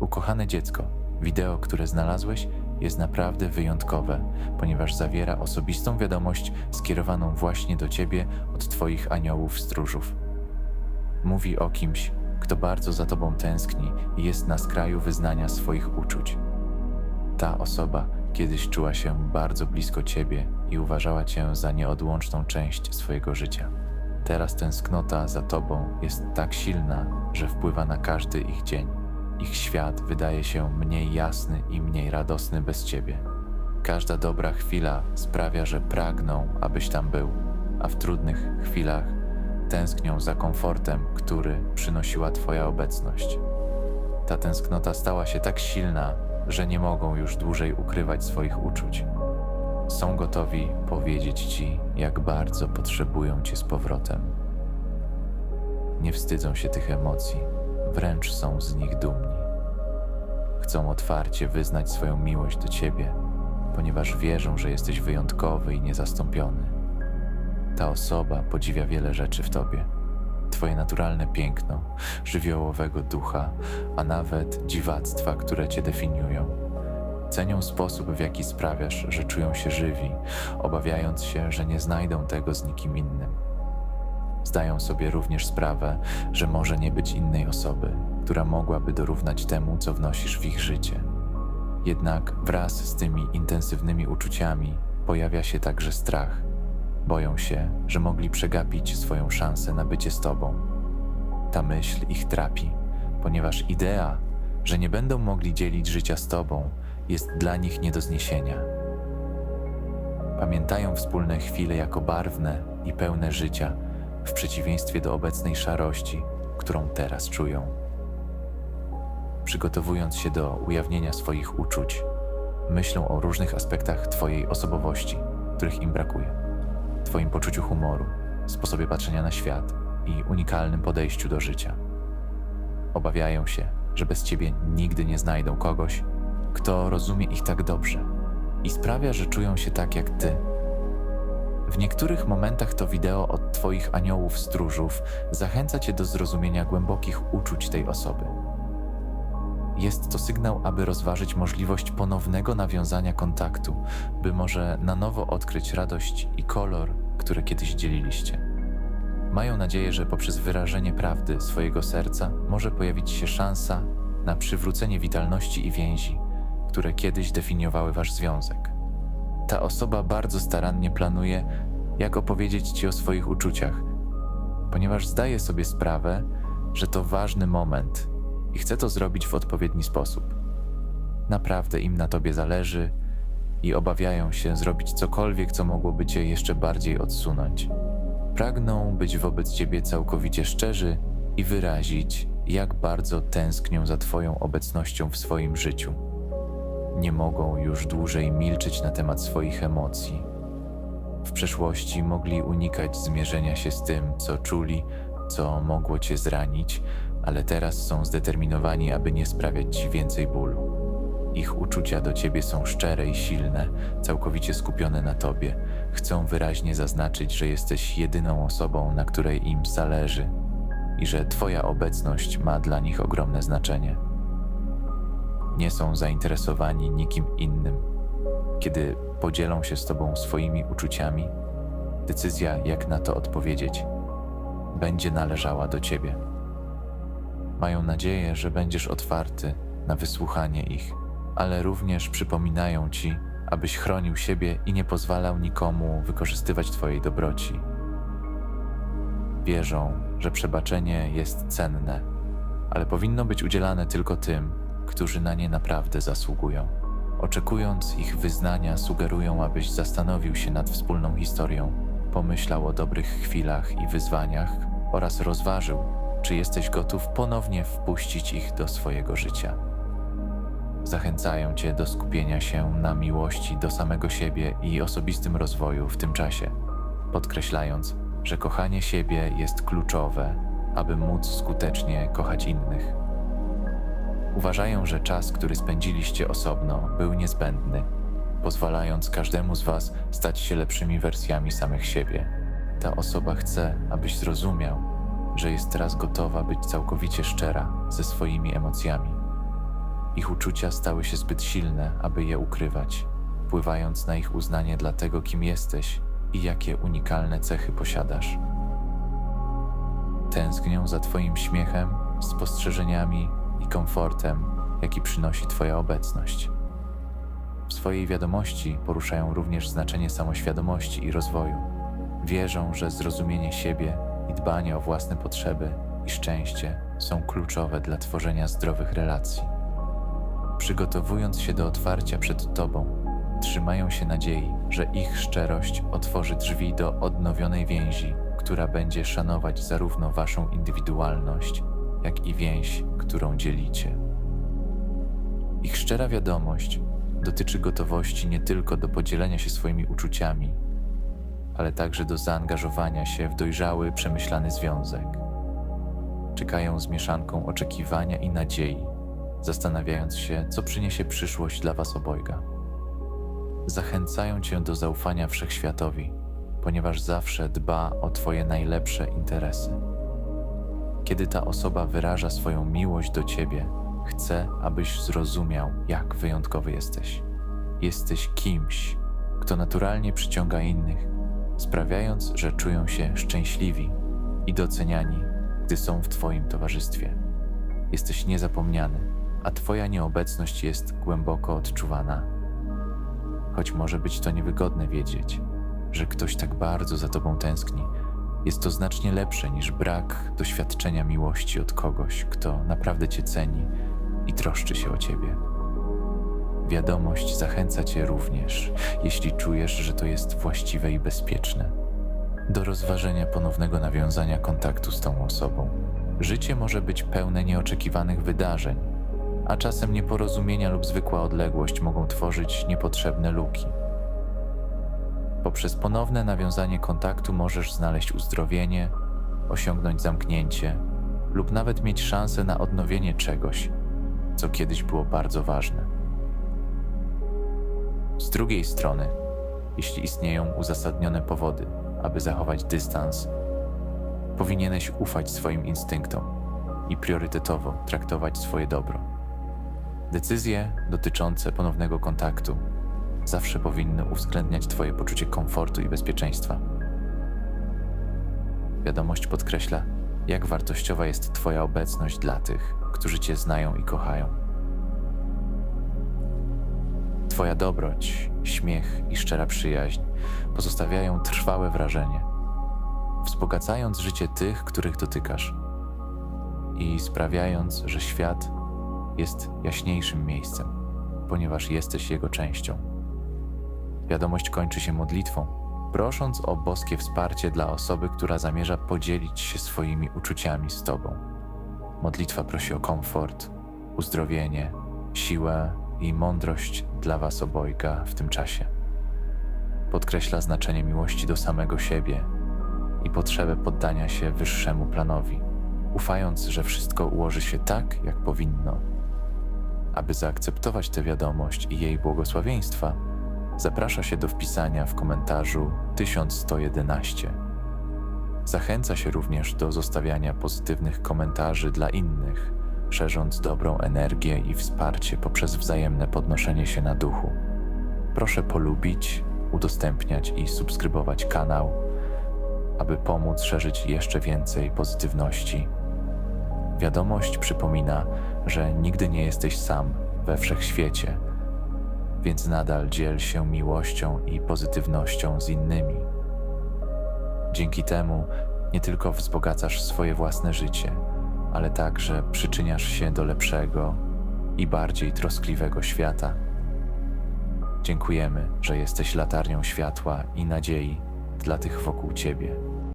Ukochane dziecko, wideo, które znalazłeś, jest naprawdę wyjątkowe, ponieważ zawiera osobistą wiadomość skierowaną właśnie do ciebie od Twoich aniołów stróżów. Mówi o kimś, kto bardzo za Tobą tęskni i jest na skraju wyznania swoich uczuć. Ta osoba kiedyś czuła się bardzo blisko Ciebie i uważała Cię za nieodłączną część swojego życia. Teraz tęsknota za Tobą jest tak silna, że wpływa na każdy ich dzień. Ich świat wydaje się mniej jasny i mniej radosny bez Ciebie. Każda dobra chwila sprawia, że pragną, abyś tam był, a w trudnych chwilach tęsknią za komfortem, który przynosiła Twoja obecność. Ta tęsknota stała się tak silna, że nie mogą już dłużej ukrywać swoich uczuć. Są gotowi powiedzieć Ci, jak bardzo potrzebują Cię z powrotem. Nie wstydzą się tych emocji, wręcz są z nich dumni. Chcą otwarcie wyznać swoją miłość do Ciebie, ponieważ wierzą, że jesteś wyjątkowy i niezastąpiony. Ta osoba podziwia wiele rzeczy w Tobie. Twoje naturalne piękno, żywiołowego ducha, a nawet dziwactwa, które Cię definiują. Cenią sposób, w jaki sprawiasz, że czują się żywi, obawiając się, że nie znajdą tego z nikim innym. Zdają sobie również sprawę, że może nie być innej osoby, która mogłaby dorównać temu, co wnosisz w ich życie. Jednak wraz z tymi intensywnymi uczuciami pojawia się także strach. Boją się, że mogli przegapić swoją szansę na bycie z Tobą. Ta myśl ich trapi, ponieważ idea, że nie będą mogli dzielić życia z Tobą, jest dla nich nie do zniesienia. Pamiętają wspólne chwile jako barwne i pełne życia, w przeciwieństwie do obecnej szarości, którą teraz czują. Przygotowując się do ujawnienia swoich uczuć, myślą o różnych aspektach Twojej osobowości, których im brakuje. Twoim poczuciu humoru, sposobie patrzenia na świat i unikalnym podejściu do życia. Obawiają się, że bez Ciebie nigdy nie znajdą kogoś, kto rozumie ich tak dobrze i sprawia, że czują się tak jak Ty. W niektórych momentach to wideo od Twoich aniołów stróżów zachęca Cię do zrozumienia głębokich uczuć tej osoby. Jest to sygnał, aby rozważyć możliwość ponownego nawiązania kontaktu, by może na nowo odkryć radość i kolor, które kiedyś dzieliliście. Mają nadzieję, że poprzez wyrażenie prawdy swojego serca może pojawić się szansa na przywrócenie witalności i więzi, które kiedyś definiowały wasz związek. Ta osoba bardzo starannie planuje, jak opowiedzieć ci o swoich uczuciach, ponieważ zdaje sobie sprawę, że to ważny moment i chce to zrobić w odpowiedni sposób. Naprawdę im na tobie zależy i obawiają się zrobić cokolwiek, co mogłoby cię jeszcze bardziej odsunąć. Pragną być wobec ciebie całkowicie szczerzy i wyrazić, jak bardzo tęsknią za Twoją obecnością w swoim życiu. Nie mogą już dłużej milczeć na temat swoich emocji. W przeszłości mogli unikać zmierzenia się z tym, co czuli, co mogło Cię zranić, ale teraz są zdeterminowani, aby nie sprawiać Ci więcej bólu. Ich uczucia do Ciebie są szczere i silne, całkowicie skupione na Tobie. Chcą wyraźnie zaznaczyć, że jesteś jedyną osobą, na której im zależy i że Twoja obecność ma dla nich ogromne znaczenie. Nie są zainteresowani nikim innym. Kiedy podzielą się z Tobą swoimi uczuciami, decyzja, jak na to odpowiedzieć, będzie należała do Ciebie. Mają nadzieję, że będziesz otwarty na wysłuchanie ich, ale również przypominają Ci, abyś chronił siebie i nie pozwalał nikomu wykorzystywać Twojej dobroci. Wierzą, że przebaczenie jest cenne, ale powinno być udzielane tylko tym, którzy na nie naprawdę zasługują. Oczekując ich wyznania, sugerują, abyś zastanowił się nad wspólną historią, pomyślał o dobrych chwilach i wyzwaniach oraz rozważył, czy jesteś gotów ponownie wpuścić ich do swojego życia. Zachęcają cię do skupienia się na miłości do samego siebie i osobistym rozwoju w tym czasie, podkreślając, że kochanie siebie jest kluczowe, aby móc skutecznie kochać innych. Uważają, że czas, który spędziliście osobno, był niezbędny, pozwalając każdemu z Was stać się lepszymi wersjami samych siebie. Ta osoba chce, abyś zrozumiał, że jest teraz gotowa być całkowicie szczera ze swoimi emocjami. Ich uczucia stały się zbyt silne, aby je ukrywać, wpływając na ich uznanie dla tego, kim jesteś i jakie unikalne cechy posiadasz. Tęsknią za Twoim śmiechem, spostrzeżeniami i komfortem, jaki przynosi Twoja obecność. W swojej wiadomości poruszają również znaczenie samoświadomości i rozwoju. Wierzą, że zrozumienie siebie i dbanie o własne potrzeby i szczęście są kluczowe dla tworzenia zdrowych relacji. Przygotowując się do otwarcia przed Tobą, trzymają się nadziei, że ich szczerość otworzy drzwi do odnowionej więzi, która będzie szanować zarówno Waszą indywidualność, jak i więź, którą dzielicie. Ich szczera wiadomość dotyczy gotowości nie tylko do podzielenia się swoimi uczuciami, ale także do zaangażowania się w dojrzały, przemyślany związek. Czekają z mieszanką oczekiwania i nadziei, zastanawiając się, co przyniesie przyszłość dla Was obojga. Zachęcają Cię do zaufania wszechświatowi, ponieważ zawsze dba o Twoje najlepsze interesy. Kiedy ta osoba wyraża swoją miłość do Ciebie, chce, abyś zrozumiał, jak wyjątkowy jesteś. Jesteś kimś, kto naturalnie przyciąga innych, sprawiając, że czują się szczęśliwi i doceniani, gdy są w Twoim towarzystwie. Jesteś niezapomniany, a Twoja nieobecność jest głęboko odczuwana. Choć może być to niewygodne wiedzieć, że ktoś tak bardzo za Tobą tęskni, jest to znacznie lepsze niż brak doświadczenia miłości od kogoś, kto naprawdę Cię ceni i troszczy się o Ciebie. Wiadomość zachęca Cię również, jeśli czujesz, że to jest właściwe i bezpieczne, do rozważenia ponownego nawiązania kontaktu z tą osobą. Życie może być pełne nieoczekiwanych wydarzeń, a czasem nieporozumienia lub zwykła odległość mogą tworzyć niepotrzebne luki. Poprzez ponowne nawiązanie kontaktu możesz znaleźć uzdrowienie, osiągnąć zamknięcie lub nawet mieć szansę na odnowienie czegoś, co kiedyś było bardzo ważne. Z drugiej strony, jeśli istnieją uzasadnione powody, aby zachować dystans, powinieneś ufać swoim instynktom i priorytetowo traktować swoje dobro. Decyzje dotyczące ponownego kontaktu zawsze powinny uwzględniać Twoje poczucie komfortu i bezpieczeństwa. Wiadomość podkreśla, jak wartościowa jest Twoja obecność dla tych, którzy Cię znają i kochają. Twoja dobroć, śmiech i szczera przyjaźń pozostawiają trwałe wrażenie, wzbogacając życie tych, których dotykasz i sprawiając, że świat jest jaśniejszym miejscem, ponieważ jesteś jego częścią. Wiadomość kończy się modlitwą, prosząc o boskie wsparcie dla osoby, która zamierza podzielić się swoimi uczuciami z Tobą. Modlitwa prosi o komfort, uzdrowienie, siłę i mądrość dla Was obojga w tym czasie. Podkreśla znaczenie miłości do samego siebie i potrzebę poddania się wyższemu planowi, ufając, że wszystko ułoży się tak, jak powinno. Aby zaakceptować tę wiadomość i jej błogosławieństwa, zaprasza się do wpisania w komentarzu 1111. Zachęca się również do zostawiania pozytywnych komentarzy dla innych, szerząc dobrą energię i wsparcie poprzez wzajemne podnoszenie się na duchu. Proszę polubić, udostępniać i subskrybować kanał, aby pomóc szerzyć jeszcze więcej pozytywności. Wiadomość przypomina, że nigdy nie jesteś sam we wszechświecie, więc nadal dziel się miłością i pozytywnością z innymi. Dzięki temu nie tylko wzbogacasz swoje własne życie, ale także przyczyniasz się do lepszego i bardziej troskliwego świata. Dziękujemy, że jesteś latarnią światła i nadziei dla tych wokół Ciebie.